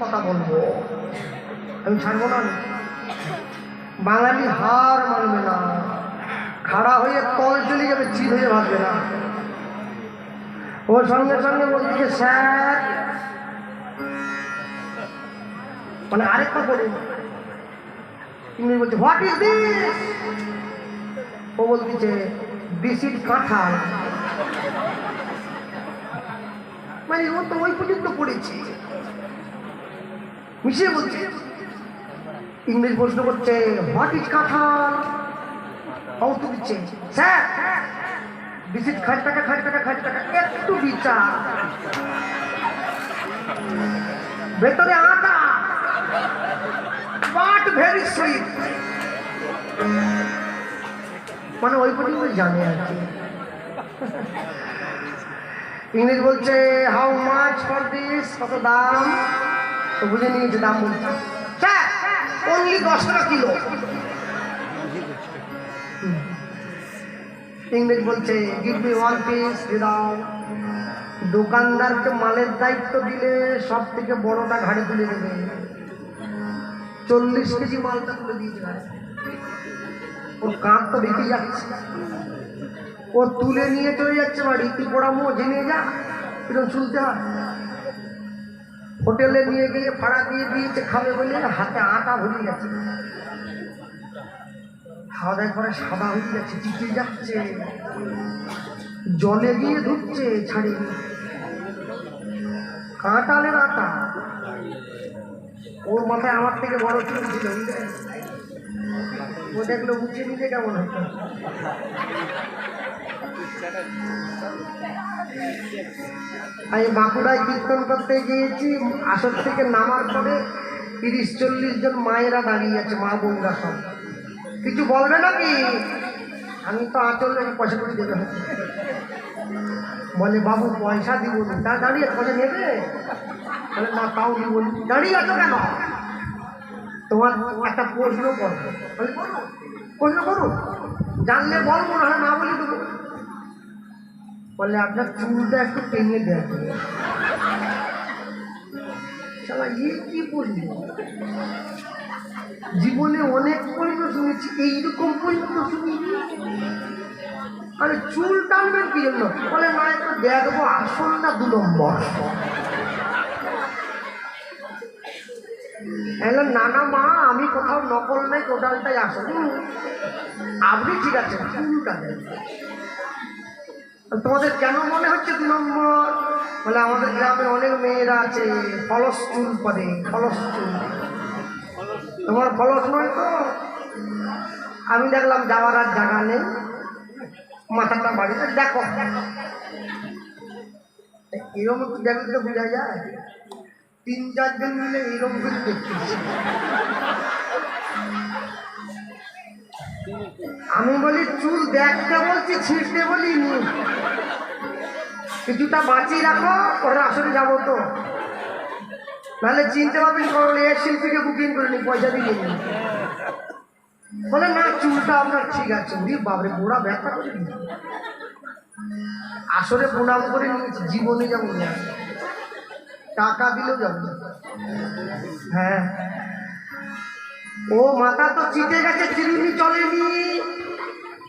কথা বলব। আমি ছাড়বো না বাঙালি হার মানবে না। খাড়া হয়ে তল চলে যাবে চির হয়ে ভাববে না। ওর সঙ্গে সঙ্গে বলছে স্যার। মানে আরেকটা বলি ইংরেজি বলছে হোয়াট ইজ দিস ও বলতেছে ইজ কাঁঠাল। মানে ও তো ওই পর্যন্ত পড়েছে। মিশিয়ে বলছে ইংলিশ প্রশ্ন করছে হোয়াট ইজ কাঁঠাল? তো দিচ্ছে স্যার ইজ খাট টাকা খাট টাকা খাট টাকা একটু বিচার। ভেতরে আটা। বাট ভেরি সুইট মানে ওই পর্যন্ত জানে আর কি। ইংরেজ বলছে হাউ মাছ ফর দিস কত দাম? তো বুঝে নিয়েছে দাম বলছে স্যার, অনলি দশ টাকা কিলো। ইংরেজ বলছে গিভ মি ওয়ান পিস দাও। দোকানদারকে মালের দায়িত্ব দিলে সব থেকে বড়টা ঘাড়ে তুলে দেবে চল্লিশ কেজি মালটা তুলে দিয়েছে ওর কাঁধ তো বেঁকে যাচ্ছে। ও তুলে নিয়ে চলে যাচ্ছে বাড়ি। তুই পড়া মো জেনে যা এরকম শুনতে হয়। হোটেলে নিয়ে গিয়ে ভাড়া দিয়ে দিয়েছে, খাবে বলে হাতে আটা ভরে গেছে। খাওয়া দাওয়া করে সাদা হয়ে যাচ্ছে চিঠি যাচ্ছে। জলে গিয়ে ধুচ্ছে ছাড়ি। কাঁটালের আটা। ওর মাথায় আমার থেকে বড় চুল ছিল? ও দেখল মুছে নিলে কেমন হতো? আমি বাঁকুড়ায় কীর্তন করতে গিয়েছি, আসর থেকে নামার পরে তিরিশ চল্লিশ জন মায়েরা দাঁড়িয়ে আছে, মা বোনরা সব। কিছু বলবে নাকি? আমি তো আচল পয়সা করে দেবে বলে, বাবু, পয়সা দিব না। তা দাঁড়িয়ে পয়সা নেবে? বলে, না, তাও দিব দাঁড়িয়ে আছো কেন? তোমার একটা প্রশ্ন করো। প্রশ্ন করুন। জানলে বলব, না না বলে দেবো। বলে আপনার চুলটা একটু টেনে দেয় কি বললি? জীবনে অনেক প্রশ্ন শুনেছি, এইরকম প্রশ্ন শুনিনি আরে, চুল টানবেন কি জন্য? বলে না একটু দেখব আসল না দু নম্বর। এলো, না না, মা, আমি কোথাও নকল নাই, টোটালটাই আসল। আপনি ঠিক আছে চুলটা দেন। তোমাদের কেন মনে হচ্ছে দু নম্বর? বলে আমাদের গ্রামে অনেক মেয়েরা আছে, ফলস চুল করে, ফলস চুল। তোমার ফলস নয় তো? আমি দেখলাম যাওয়ার আর জায়গা নেই। মাথাটা বাড়িতে, দেখো। এরকম একটু দেখলে বোঝা যায়। তিন চারজন মিলে এরকম করে দেখতেছি আমি বলি, চুল দেখতে বলছি, ছিঁড়তে বলিনি। কিছুটা বাঁচিয়ে রাখো ওরা আসলে যাব তো। নাহলে চিনতে পারবেন কারণ এ শিল্পীকে বুকিং করে নি, পয়সা দিয়ে নি বলে, না, চুলটা আপনার ঠিক আছে। উনি বাবরে গোড়া ব্যথা করে নি আসলে প্রণাম করে নিয়েছি, জীবনে যেমন টাকা দিলেও যাবে। হ্যাঁ। ও মাথা তো চিটে গেছে, চিরুনি চলেনি।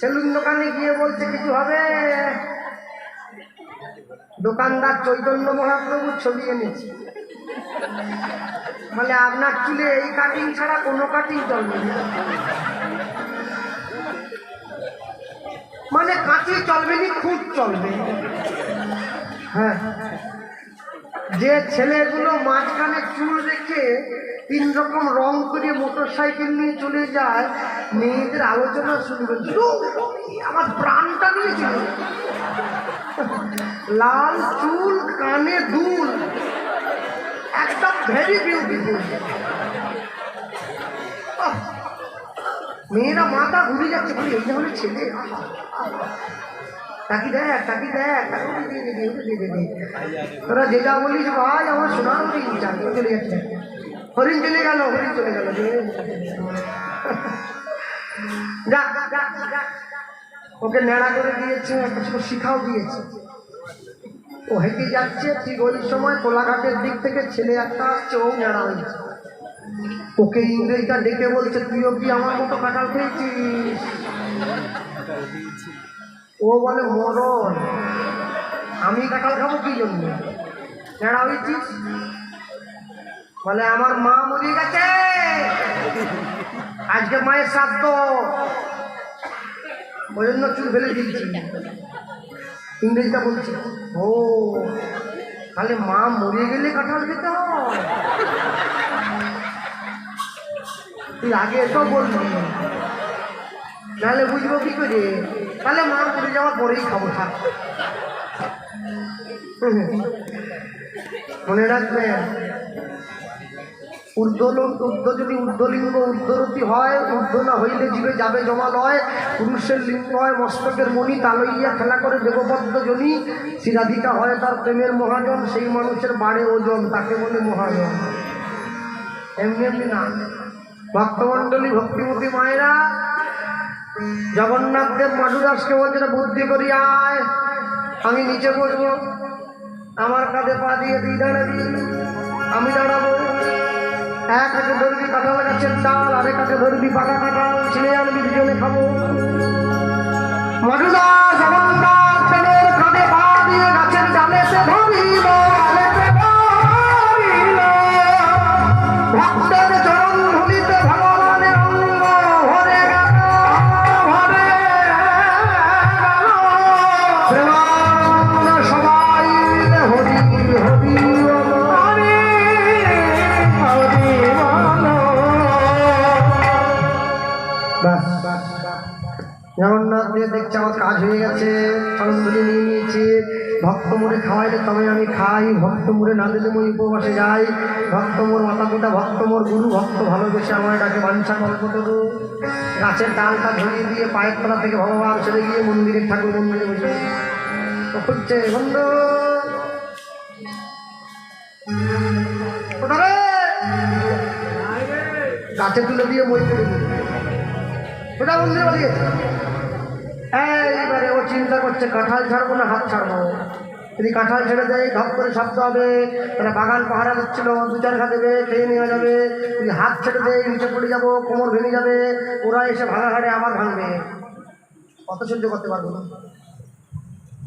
সেলুন দোকানে গিয়ে বলছে, কিছু হবে? দোকানদার চৈতন্য মহাপ্রভুর ছবি এনেছি। মানে আপনার চুলে এই কাটিং ছাড়া কোনো কাটিং চলবে মানে কাঁচি চলবে নি খুব চলবে। হ্যাঁ। যে ছেলেগুলো মাঝখানে চুল রেখে তিন রকম রং করে মোটর সাইকেল নিয়ে চলে যায় মেয়েদের আলোচনা শুনবে। "ধুর, আমার প্রাণটা নিয়েছিল লাল চুল, কানে দুল। একদম ভেরি বিউটিফুল মেয়েরা মাথা ঘুরে যাচ্ছে বলে, এই ধরনের ছেলে। তাকি দেখ তাকি দেখ। তোরা যে যা বলিস ভাই আমার সোনার হরিণ চলে যাচ্ছে। হরিণ চলে গেল, হরিণ চলে গেল। ওকে নেড়া করে দিয়েছে, একটা শিখাও দিয়েছে। ও হেঁটে যাচ্ছে, ঠিক ওই সময় কোলাঘাটের দিক থেকে ছেলে একটা আসছে ও নেড়া হয়েছে ওকে ইংরেজটা ডেকে বলছে, তুইও কি আমার মতো কাঁঠাল খেয়েছিস? ও বলে, মরণ। আমি কাঁঠাল খাব কি জন্য? নেড়া হয়েছিস বলে, আমার মা মরে গেছে। আজকে মায়ের শ্রাদ্ধ। ওই জন্য চুল ফেলে দিচ্ছি ইংরেজটা বলছে ও, তাহলে মা মরে গেলে কাঁঠাল খেতে হয়? তুই আগে এসব বলবি। তাহলে বুঝব কি করে? তাহলে মা মরে যাওয়ার পরেই খাব, থাক। মনে রাখবেন ঊর্ধ্বলোক ঊর্ধ্ব যদি ঊর্ধ্বলিঙ্গ ঊর্ধ্বরতি হয় ঊর্ধ্ব না হইলে জীবে যাবে জমা নয় পুরুষের লিঙ্গ হয় মস্তকের মণি তালইয়া খেলা করে দেববদ্ধ জনি শিরাধিকা হয় তার প্রেমের মহাজন সেই মানুষের বাড়ে ওজন তাকে বলে মহাজন। এমনি এমনি না। ভক্তমণ্ডলী ভক্তিমতী মায়েরা জগন্নাথ দেব মাধুদাসকে বলছে "না, বুদ্ধি করি আয়। আমি নিচে বসবো আমার কাঁধে পা দিয়ে দিই দাঁড়াবি। আমি দাঁড়াবো। এক হাতে ধরবি কাঁঠাল গাছের ডাল আরেক হাতে ধরবি পাকা কাঁঠাল ছেলে আনবি দুজনে খাব। মধুদা, জগন্নাথ আমার কাজ হয়ে গেছে। নিয়ে খাওয়াইলে তবে আমি খাই। না দিলে উপবাসে যাই। মোর গুরু, ভক্ত ভালোবেসে আমার গাছের ডালটা দিয়ে পায়ের তলা থেকে চলে গিয়ে মন্দিরের ঠাকুর মন্দিরে বসে খুঁজছে বন্ধু। গাছে তুলে দিয়ে মই করে ওটা মন্দিরে বাড়িয়েছে এইবারে ও চিন্তা করছে, কাঁঠাল ছাড়বো না, হাত ছাড়বো। যদি কাঁঠাল ছেড়ে দেয় ধপ করে শব্দ হবে। তারা বাগান পাহারা দিচ্ছিল দু চার খা দেবে খেয়ে নেওয়া যাবে। যদি হাত ছেড়ে দেয়, নিচে পড়ে যাব, কোমর ভেঙে যাবে, ওরা এসে ভাঙা হাড়ে আবার ভাঙবে। কত সহ্য করতে পারব না।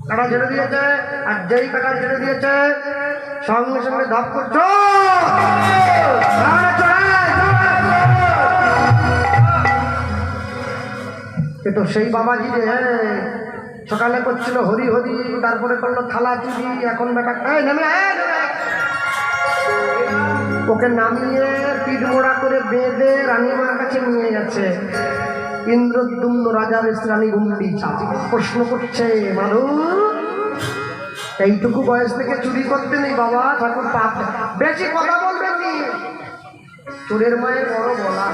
কাঁঠাল ছেড়ে দিয়েছে, আর যেই কাঁঠাল ছেড়ে দিয়েছে, সঙ্গে সঙ্গে ধপ করছ। এ তো সেই বাবাজি রে হ্যাঁ সকালে করছিল হরি হরি, তারপরে করল থালা চুরি, এখন বেটা, এই নেমে ওকে নামিয়ে পিঠ মোড়া করে বেঁধে রানীমার কাছে নিয়ে গেছে ইন্দ্রদুম্ন রাজার রানী গুন্ডিচা প্রশ্ন করছে মাধু এইটুকু বয়স থেকে চুরি করতে নেই বাবা, ঠাকুর পাপ। বেশি কথা বলবেন নি। চোরের মায়ের বড় বলা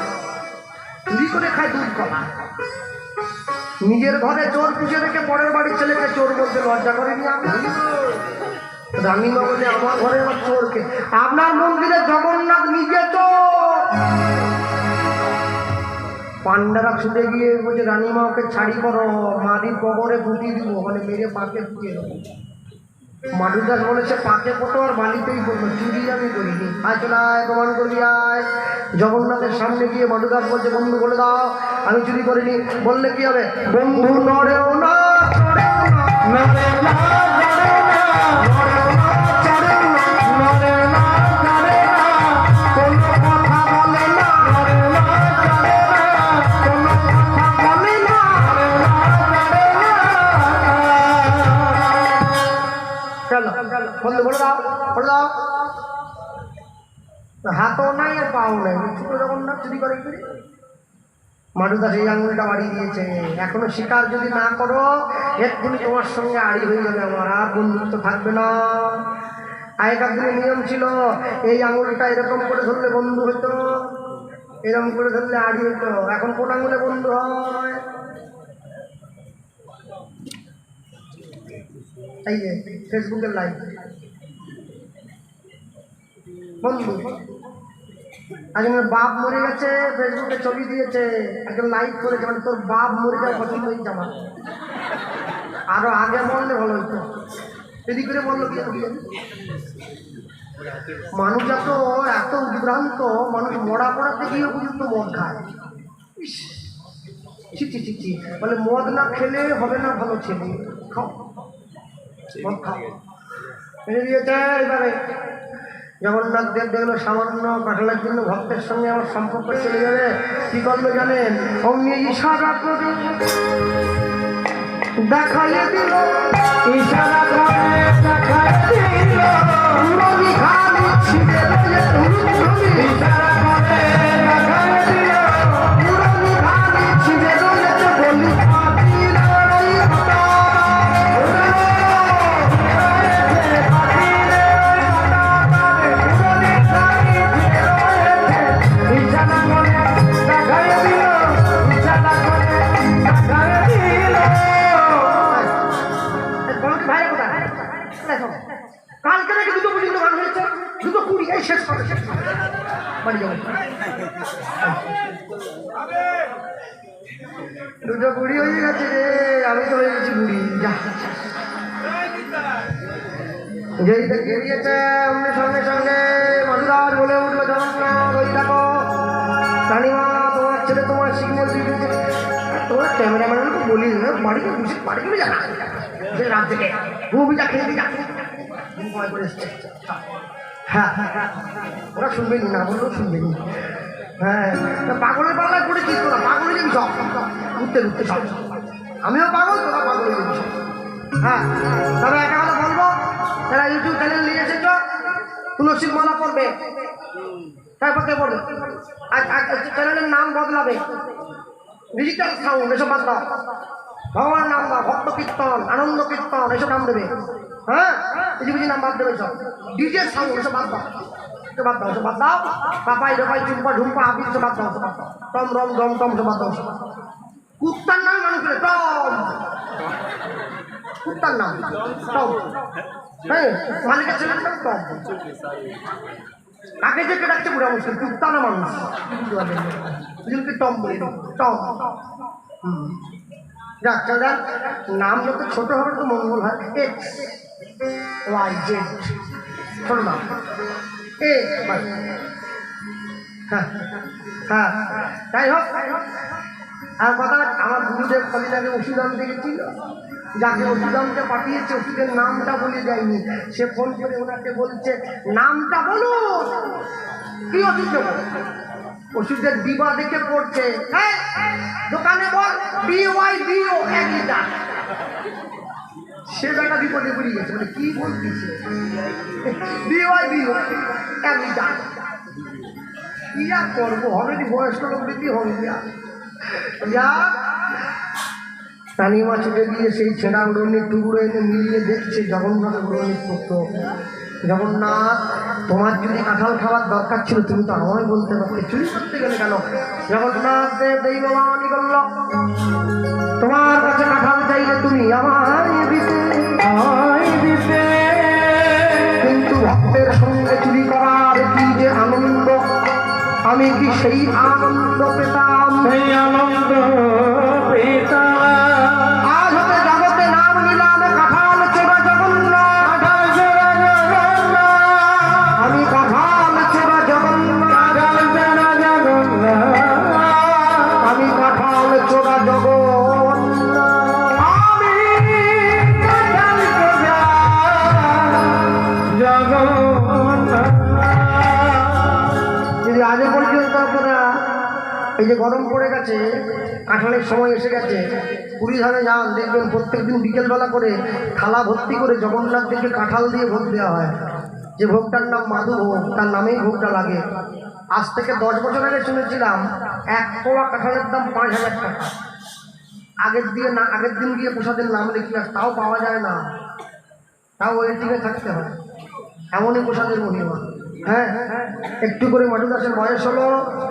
চুরি করে খায় দুধ কলা। নিজের ঘরে চোর পুষে রেখে পরের বাড়ির ছেলেকে চোর বলতে লজ্জা করেনি চোরকে আপনার মন্দিরে জগন্নাথ নিজে তো পান্ডারা ছুটে গিয়ে বলছে রানীমা ওকে ছাড়ি করো মাটির কবরে পুঁতি দিব মানে মেরে পাকে ঢুকিয়ে দেবো। মাডুদাস বলেছে পাকে পটো আর বালিতেই পড়ল চুরি আমি করিনি। আয় চলে আয় প্রমাণ করি আয়। জগন্নাথের সামনে গিয়ে মাডুদাস বলছে বন্ধু বলে দাও আমি চুরি করিনি। বললে কি হবে? বন্ধু নড়েও না চড়েও না, নড়ে না, চড়ে না, নড়েও না, হাতও নাই আর পাও নাই। ছোট জগন্নাথ চুরি করে কি? মাডুদা সেই আঙুলটা বাড়িয়ে দিয়েছে। এখনও স্বীকার যদি না করো, এক্ষুনি তোমার সঙ্গে আড়ি হয়ে যাবে আমার। আর বন্ধুত্ব থাকবে না। আগেকার দিনে নিয়ম ছিল, এই আঙুলটা এরকম করে ধরলে বন্ধু হতো, এরকম করে ধরলে আড়ি হতো। এখন কোন আঙুলে বন্ধু হয়? যে ফেসবুকের লাইভ বন্ধু একজনের বাপ মরে গেছে, ফেসবুকে ছবি দিয়েছে, একজন লাইক করেছে মানে তোর বাপ মরে যাওয়া পছন্দ হয়েছে আমার। আরও আগে বললে ভালো হইতো। এদিক করে বলল কি? মানুষ এত এত উদ্ভ্রান্ত মানুষ মরা পড়াতে গিয়ে পর্যন্ত মদ খায়। ছি ছি বলে মদ না খেলে হবে না ভালো ছেলে। খাও। মদ খাও। দিয়েছে এবারে জগন্নাথ দেব দেখল সামান্য পাঠালার জন্য ভক্তের সঙ্গে আমার সম্পর্ক চলে যাবে। কি করল জানেন? অমনি ইশারা দেখাইয়ে দিল। ইশারা করে দিল। ইশারা করে কালকে নাকি দুটো পর্যন্ত গান হয়েছে। দুটো কুড়ি এই শেষ করে বাড়ি যাব দুটো কুড়ি হয়ে গেছে রে, আমি তো হয়ে গেছি কুড়ি যা। গেরিয়েছে সঙ্গে সঙ্গে বলে উঠল ওই দেখো তোমার ছেলে তোমার তোমার ক্যামেরাম্যানকে বলি বাড়িতে বুঝে বাড়ি যা রাত থেকে। ঘুমি যা খেয়ে যা। ঘুম করে এসছে। হ্যাঁ হ্যাঁ হ্যাঁ। ওরা শুনবেনি না বললেও শুনবেনি হ্যাঁ পাগলের পাল্লায় পড়েছিস তোরা পাগল হয়ে যাবি সব উঠতে উঠতে সব আমিও পাগল, তোরা পাগল হয়ে সব হ্যাঁ তবে একটা কথা বলব? যারা ইউটিউব চ্যানেল নিয়ে এসেছ, তুলসীর মালা পড়বে তারপর কে পড়বে আর চ্যানেলের নাম বদলাবে। ডিজিটাল সাউন্ড এসব বাদ দাও। ভগবান নাম দাও, ভক্ত কীর্তন, আনন্দ কীর্তন, এসব নাম দেবে। হ্যাঁ? কিছু কিছু নাম বাদ দেবে সব। ডিজে সাউন্ড এসব বাদ দাও। এসব বাদ দাও, এসব বাদ দাও। পাপাই, রপাই, চুম্পা ঝুম্পা আবির এসব বাদ দাও, এসব বাদ দাও। টম, রম রম টম, এসব বাদ দাও। কুত্তার নাম মানুষের, টম। কুত্তার নাম, টম। হ্যাঁ? মালিকের ছেলের নাম টম। তাকে যে ডাকছে বুড়া মুসলিম কুত্তা না মানুষ? টম বলি টম। যাক যাক নাম যত ছোট হবে তো মঙ্গল হয়। এক্স ওয়াই জেড ছোট নাম এ হ্যাঁ হ্যাঁ। যাই হোক। আর কথা আমার গুরুদেব কদিন আগে ওষুধ আনতে গেছিল। যাকে ওষুধ আনতে পাঠিয়েছে, ওষুধের নামটা বলে দেয়নি। সে ফোন করে ওনাকে বলছে, নামটা বলুন। কি ওষুধ ওষুধের ডিবা দেখে পড়ছে। এই, দোকানে বল বি ওয়াই বি ও এক লিটার সে বেটা বিপদে পড়ে গেছে মানে কি বলতেছে? বি ওয়াই বি ও এক লিটার কি আর করব? হবে নি বয়স্ক লোক দিদি হবে যা। রানীমা ছুটে গিয়ে সেই ছেঁড়া উড়নের টুকরো এনে মিলিয়ে দেখছে জগন্নাথ উড়নের পুত্র জগন্নাথ তোমার যদি কাঁঠাল খাওয়ার দরকার ছিল তুমি তো আমায় বলতে পারতে। চুরি করতে গেলে কেন? জগন্নাথ দেব দৈবমানি তোমার কাছে কাঁঠাল চাইলে তুমি আমায় দিতে। দিতে। কিন্তু ভক্তের সঙ্গে চুরি করার কি যে আনন্দ? আমি কি সেই আনন্দ পেতাম? সেই আনন্দ পিতা কাঁঠালের সময় এসে গেছে। পুরী ধামে যান, দেখবেন প্রত্যেক দিন বিকেলবেলা করে থালা ভর্তি করে জগন্নাথ দেবকে কাঁঠাল দিয়ে ভোগ দেওয়া হয়। যে ভোগটার নাম মাধু ভোগ, তার নামেই ভোগটা লাগে। আজ থেকে দশ বছর আগে শুনেছিলাম, এক পোয়া কাঁঠালের দাম পাঁচ হাজার টাকা। আগের দিয়ে না, আগের দিন গিয়ে প্রসাদের নাম লিখি তাও পাওয়া যায় না। তাও ওয়েটিংয়ে থাকতে হয়। এমনই প্রসাদের মহিমা। হ্যাঁ একটু করে মাটু দাসের বয়স হলো,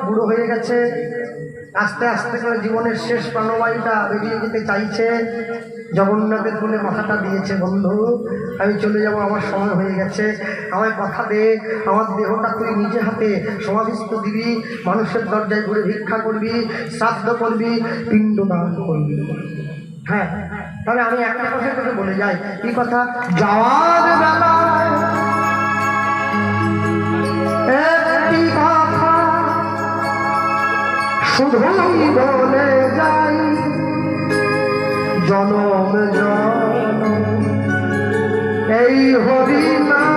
বুড়ো হয়ে গেছে। আস্তে আস্তে করে জীবনের শেষ প্রাণবায়ুটা বেরিয়ে যেতে চাইছে। জগন্নাথের বলে মাথাটা দিয়েছে, বন্ধু, আমি চলে যাব, আমার সময় হয়ে গেছে। আমায় কথা দে, আমার দেহটা তুই নিজে হাতে সমাধিস্থ দিবি, মানুষের দরজায় ঘুরে ভিক্ষা করবি, শ্রাদ্ধ করবি পিণ্ড দান করবি। হ্যাঁ তবে আমি একটা কথা তোকে বলে যাই। কি কথা? যাওয়ার বেলায় শুধুই বলে যাই। জনম জন এই হরিনা আমি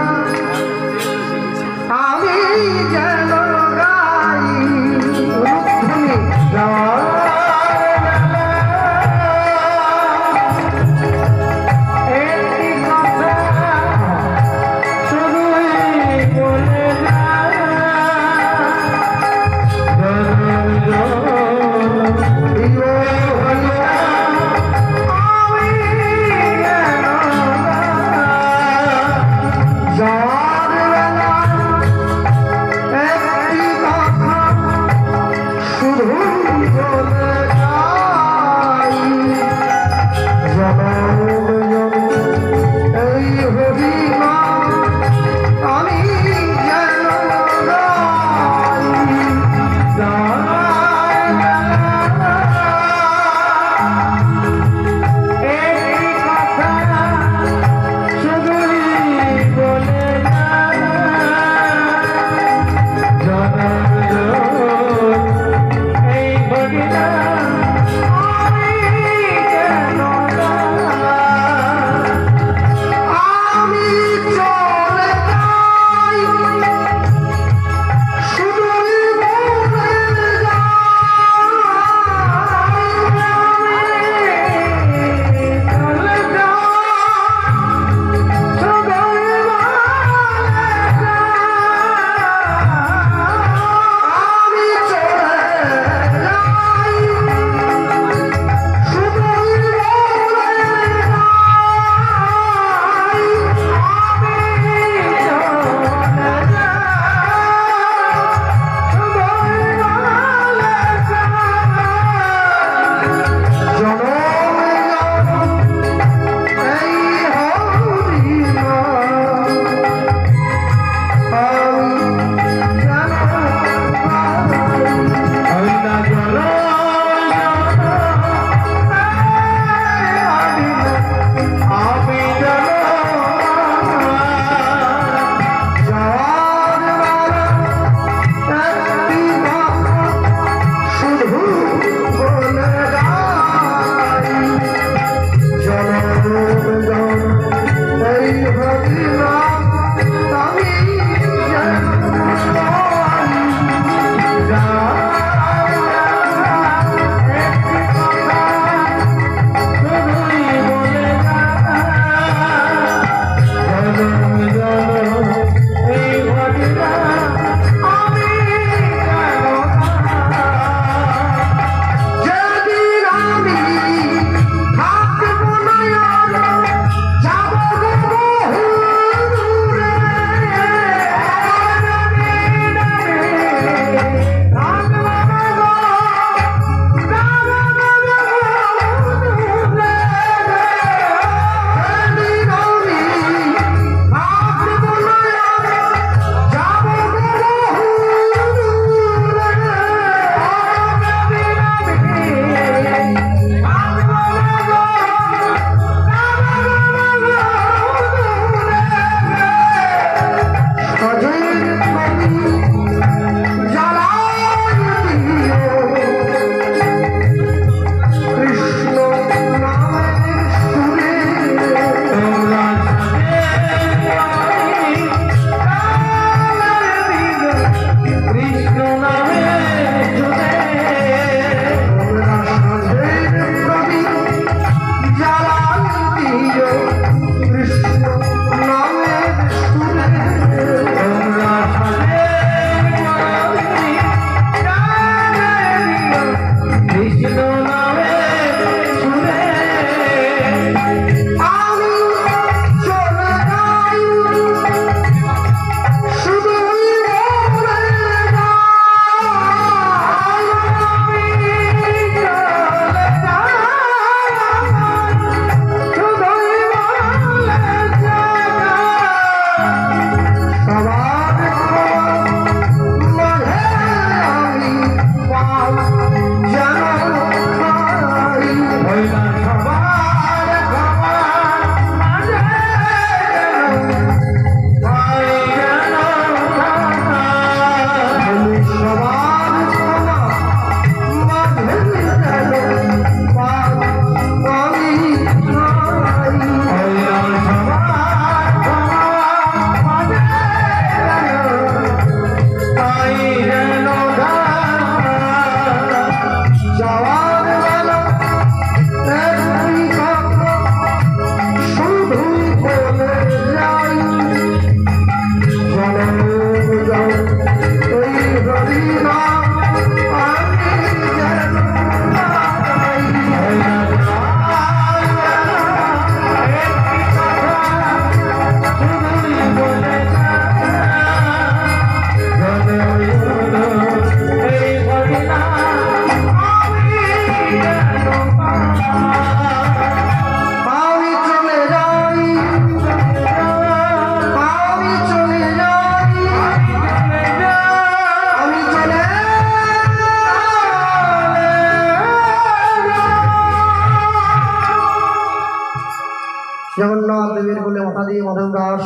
দাস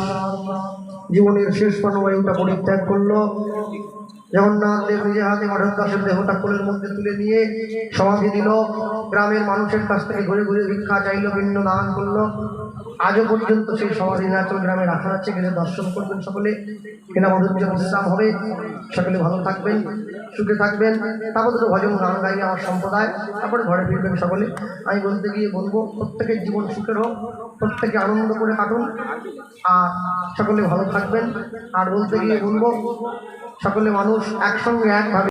জীবনের শেষ প্রাণবায়ুটা পরিত্যাগ করল। জগন্নাথ দেব নিজের হাতে মাধব দাসের দেহটা কোলের মধ্যে তুলে নিয়ে সমাধি দিল। গ্রামের মানুষের কাছ থেকে ঘুরে ঘুরে ভিক্ষা চাইলো, ভিন্ন দান করল। আজও পর্যন্ত সেই সমাধি নীলাচল গ্রামে রাখা আছে, গেলে দর্শন করবেন সকলে। কেনা মধুর্য বিশ্রাম হবে, সকলে ভালো থাকবেন, সুখে থাকবেন। তারপর দুটো ভজন গান গাইবে আমার সম্প্রদায়, তারপরে ঘরে ফিরবেন সকলে। আমি বলতে গিয়ে বলব, প্রত্যেকের জীবন সুখের হোক প্রত্যেকে আনন্দ করে কাটুন। আর সকলে ভালো থাকবেন। আর বলতে গিয়ে বলব, সকলে মানুষ একসঙ্গে একভাবে